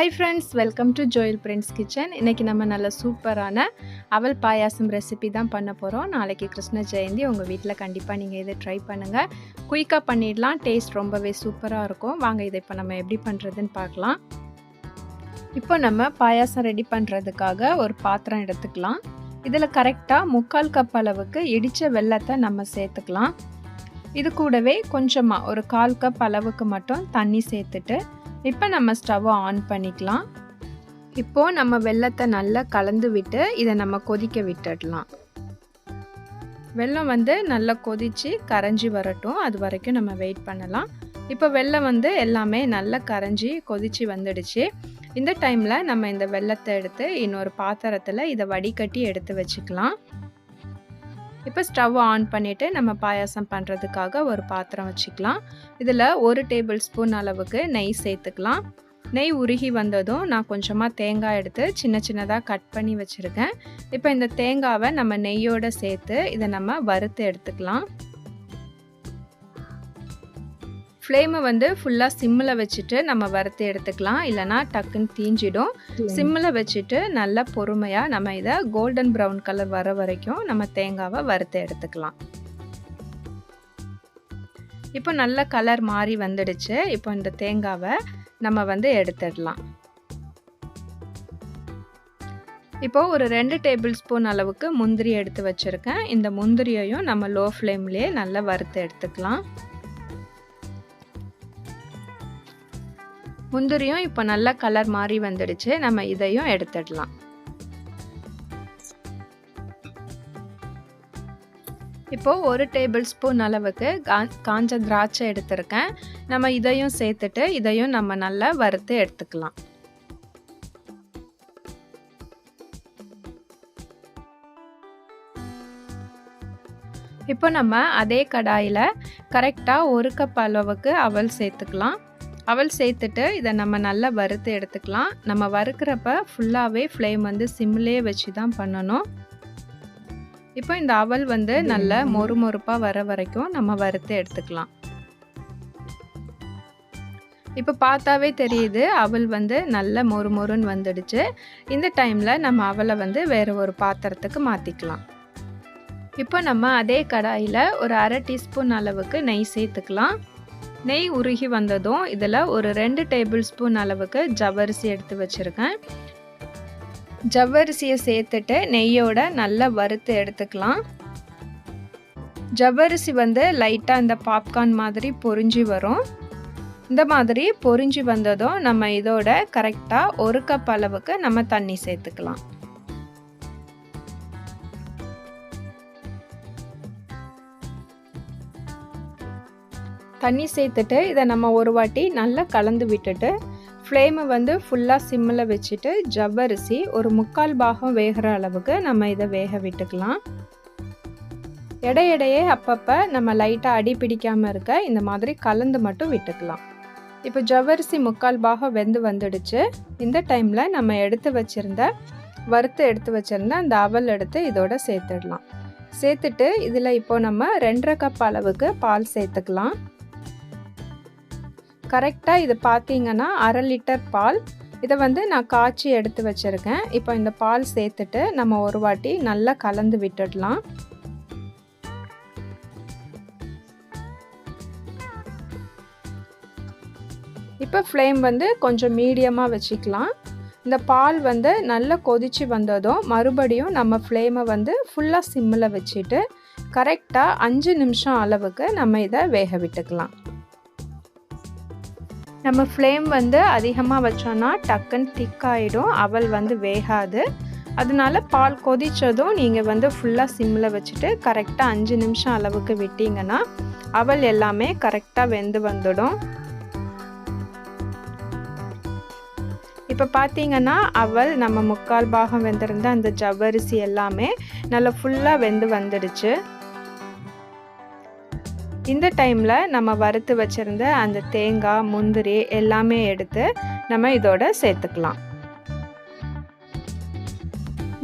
Hi friends welcome to Joel Prince kitchen இன்றைக்கி நம்ம நல்ல சூப்பரான அவல் பாயாசம் ரெசிபி தான் பண்ண போகிறோம் நாளைக்கு கிருஷ்ண ஜெயந்தி உங்கள் வீட்டில் கண்டிப்பாக நீங்கள் இதை ட்ரை பண்ணுங்கள் குயிக்காக பண்ணிடலாம். டேஸ்ட் ரொம்பவே சூப்பராக இருக்கும். வாங்க இதை இப்போ நம்ம எப்படி பண்ணுறதுன்னு பார்க்கலாம். இப்போ நம்ம பாயாசம் ரெடி பண்ணுறதுக்காக ஒரு பாத்திரம் எடுத்துக்கலாம். இதில் கரெக்டாக முக்கால் கப் அளவுக்கு இடித்த வெள்ளத்தை நம்ம சேர்த்துக்கலாம். இது கூடவே கொஞ்சமாக ஒரு கால் கப் அளவுக்கு மட்டும் தண்ணி சேர்த்துட்டு இப்போ நம்ம ஸ்டவ்வை ஆன் பண்ணிக்கலாம். இப்போது நம்ம வெள்ளத்தை நல்லா கலந்து விட்டு இதை நம்ம கொதிக்க விட்டுடலாம். வெள்ளம் வந்து நல்லா கொதித்து கரைஞ்சி வரட்டும். அது வரைக்கும் நம்ம வெயிட் பண்ணலாம். இப்போ வெள்ளம் வந்து எல்லாமே நல்லா கரைஞ்சி கொதித்து வந்துடுச்சு. இந்த டைமில் நம்ம இந்த வெள்ளத்தை எடுத்து இன்னொரு பாத்திரத்தில் இதை வடிகட்டி எடுத்து வச்சுக்கலாம். இப்போ ஸ்டவ் ஆன் பண்ணிவிட்டு நம்ம பாயாசம் பண்ணுறதுக்காக ஒரு பாத்திரம் வச்சுக்கலாம். இதில் ஒரு டேபிள் ஸ்பூன் அளவுக்கு நெய் சேர்த்துக்கலாம். நெய் உருகி வந்ததும் நான் கொஞ்சமாக தேங்காய் எடுத்து சின்ன சின்னதாக கட் பண்ணி வச்சுருக்கேன். இப்போ இந்த தேங்காவை நம்ம நெய்யோடு சேர்த்து இதை நம்ம வறுத்து எடுத்துக்கலாம். ஃப்ளேமை வந்து ஃபுல்லாக சிம்மில் வச்சுட்டு நம்ம வறுத்து எடுத்துக்கலாம். இல்லைனா டக்குன்னு தீஞ்சிடும். சிம்மில் வச்சுட்டு நல்லா பொறுமையாக நம்ம இதை கோல்டன் ப்ரௌன் கலர் வர வரைக்கும் நம்ம தேங்காவை வறுத்து எடுத்துக்கலாம். இப்போ நல்ல கலர் மாறி வந்துடுச்சு. இப்போ இந்த தேங்காவை நம்ம வந்து எடுத்துடலாம். இப்போ ஒரு ரெண்டு டேபிள் ஸ்பூன் அளவுக்கு முந்திரி எடுத்து வச்சுருக்கேன். இந்த முந்திரியையும் நம்ம லோ ஃப்ளேம்லேயே நல்லா வறுத்து எடுத்துக்கலாம். முந்திரியும் இப்போ நல்லா கலர் மாறி வந்துடுச்சு. நம்ம இதையும் எடுத்துடலாம். இப்போது ஒரு டேபிள் ஸ்பூன் அளவுக்கு காஞ்ச திராட்சை எடுத்திருக்கேன். நம்ம இதையும் சேர்த்துட்டு இதையும் நம்ம நல்லா வறுத்து எடுத்துக்கலாம். இப்போ நம்ம அதே கடாயில் கரெக்டாக ஒரு கப் அளவுக்கு அவல் சேர்த்துக்கலாம். அவள் சேர்த்துட்டு இதை நம்ம நல்லா வறுத்து எடுத்துக்கலாம். நம்ம வறுக்கிறப்ப ஃபுல்லாகவே ஃப்ளேம் வந்து சிம்லேயே வச்சு தான் பண்ணணும். இப்போ இந்த அவல் வந்து நல்ல மொறு மொறுப்பாக வர வரைக்கும் நம்ம வறுத்து எடுத்துக்கலாம். இப்போ பார்த்தாவே தெரியுது அவள் வந்து நல்ல மொறு மொறுன்னு வந்துடுச்சு. இந்த டைமில் நம்ம அவளை வந்து வேறு ஒரு பாத்திரத்துக்கு மாற்றிக்கலாம் இப்போ நம்ம அதே கடாயில் ஒரு அரை டீஸ்பூன் அளவுக்கு நெய் சேர்த்துக்கலாம். நெய் உருகி வந்ததும் இதில் ஒரு ரெண்டு டேபிள் ஸ்பூன் அளவுக்கு ஜவ்வரிசி எடுத்து வச்சுருக்கேன். ஜவ்வரிசியை சேர்த்துட்டு நெய்யோட நல்லா வறுத்து எடுத்துக்கலாம். ஜவ்வரிசி வந்து லைட்டாக இந்த பாப்கார்ன் மாதிரி பொறிஞ்சி வரும். இந்த மாதிரி பொறிஞ்சி வந்ததும் நம்ம இதோட கரெக்டாக ஒரு கப் அளவுக்கு நம்ம தண்ணி சேர்த்துக்கலாம். தண்ணி சேர்த்துட்டு இதை நம்ம ஒரு வாட்டி நல்லா கலந்து விட்டுட்டு ஃப்ளேமை வந்து ஃபுல்லாக சிம்மில் வச்சுட்டு ஜவ்வரிசி ஒரு முக்கால் பாகம் வேகிற அளவுக்கு நம்ம இதை வேக விட்டுக்கலாம். இடையிடையே அப்பப்போ நம்ம லைட்டாக அடி பிடிக்காமல் இருக்க இந்த மாதிரி கலந்து மட்டும் விட்டுக்கலாம். இப்போ ஜவ்வரிசி முக்கால் பாகம் வெந்து வந்துடுச்சு. இந்த டைமில் நம்ம எடுத்து வச்சுருந்த வறுத்து எடுத்து வச்சுருந்த அந்த அவல் எடுத்து இதோட சேர்த்துடலாம். சேர்த்துட்டு இதில் இப்போ நம்ம ரெண்டரை கப் அளவுக்கு பால் சேர்த்துக்கலாம். கரெக்டாக இது பார்த்தீங்கன்னா அரை லிட்டர் பால். இதை வந்து நான் காய்ச்சி எடுத்து வச்சுருக்கேன். இப்போ இந்த பால் சேர்த்துட்டு நம்ம ஒரு வாட்டி நல்லா கலந்து விட்டுடலாம். இப்போ ஃப்ளேம் வந்து கொஞ்சம் மீடியமாக வச்சுக்கலாம். இந்த பால் வந்து நல்லா கொதித்து வந்ததும் மறுபடியும் நம்ம ஃப்ளேமை வந்து ஃபுல்லாக சிம்மில் வச்சுட்டு கரெக்டாக அஞ்சு நிமிஷம் அளவுக்கு நம்ம இதை வேக விட்டுக்கலாம். நம்ம ஃப்ளேம் வந்து அதிகமாக வச்சோன்னா டக்குன்னு திக் ஆகிடும் அவல் வந்து வேகாது. அதனால பால் கொதித்ததும் நீங்கள் வந்து ஃபுல்லாக சிம்மில் வச்சுட்டு கரெக்டாக அஞ்சு நிமிஷம் அளவுக்கு விட்டிங்கன்னா அவல் எல்லாமே கரெக்டாக வெந்து வந்துடும். இப்போ பார்த்தீங்கன்னா அவல் நம்ம முக்கால் பாகம் வெந்திருந்த அந்த ஜவ்வரிசி எல்லாமே நல்லா ஃபுல்லாக வெந்து வந்துடுச்சு. இந்த டைமில் நம்ம வறுத்து வச்சுருந்த அந்த தேங்காய் முந்திரி எல்லாமே எடுத்து நம்ம இதோட சேர்த்துக்கலாம்.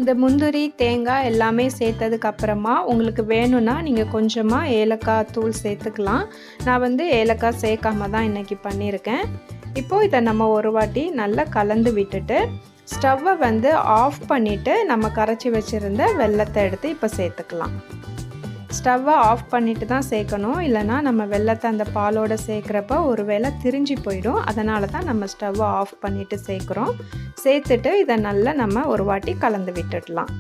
இந்த முந்திரி தேங்காய் எல்லாமே சேர்த்ததுக்கு அப்புறமா உங்களுக்கு வேணும்னா நீங்கள் கொஞ்சமாக ஏலக்காய் தூள் சேர்த்துக்கலாம். நான் வந்து ஏலக்காய் சேர்க்காம தான் இன்றைக்கி பண்ணியிருக்கேன். இப்போது இதை நம்ம ஒரு வாட்டி நல்லா கலந்து விட்டுட்டு ஸ்டவ்வை வந்து ஆஃப் பண்ணிவிட்டு நம்ம கரைச்சி வச்சுருந்த வெள்ளத்தை எடுத்து இப்போ சேர்த்துக்கலாம். ஸ்டவ்வை ஆஃப் பண்ணிட்டு தான் சேர்க்கணும். இல்லைனா நம்ம வெள்ளத்தை அந்த பாலோடு சேர்க்குறப்ப ஒரு வேளை திரிஞ்சு போயிடும். அதனால தான் நம்ம ஸ்டவ்வை ஆஃப் பண்ணிவிட்டு சேர்க்குறோம். சேர்த்துட்டு இதை நல்லா நம்ம ஒரு வாட்டி கலந்து விட்டுடலாம்.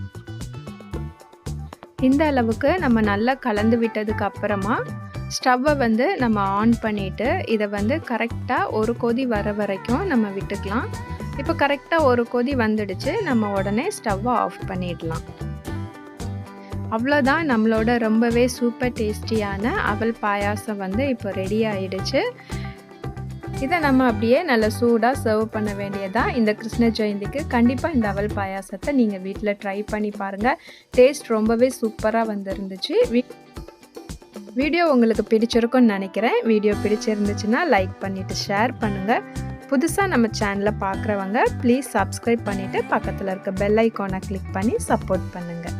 இந்த அளவுக்கு நம்ம நல்லா கலந்து விட்டதுக்கு அப்புறமா ஸ்டவ்வை வந்து நம்ம ஆன் பண்ணிவிட்டு இதை வந்து கரெக்டாக ஒரு கொதி வர வரைக்கும் நம்ம விட்டுக்கலாம். இப்போ கரெக்டாக ஒரு கொதி வந்துடுச்சு. நம்ம உடனே ஸ்டவ்வை ஆஃப் பண்ணிடலாம். அவ்வளோதான். நம்மளோட ரொம்பவே சூப்பர் டேஸ்டியான அவல் பாயாசம் வந்து இப்போ ரெடி ஆயிடுச்சு. இதை நம்ம அப்படியே நல்ல சூடாக சர்வ் பண்ண வேண்டியதா இந்த கிருஷ்ண ஜெயந்திக்கு கண்டிப்பாக இந்த அவல் பாயாசத்தை நீங்கள் வீட்டில் ட்ரை பண்ணி பாருங்கள் டேஸ்ட் ரொம்பவே சூப்பராக வந்துருந்துச்சு. வீடியோ உங்களுக்கு பிடிச்சிருக்கும்னு நினைக்கிறேன். வீடியோ பிடிச்சிருந்துச்சுன்னா லைக் பண்ணிவிட்டு ஷேர் பண்ணுங்கள் புதுசாக நம்ம சேனலை பார்க்குறவங்க ப்ளீஸ் சப்ஸ்கிரைப் பண்ணிவிட்டு பக்கத்தில் இருக்க பெல் ஐக்கானை கிளிக் பண்ணி சப்போர்ட் பண்ணுங்கள்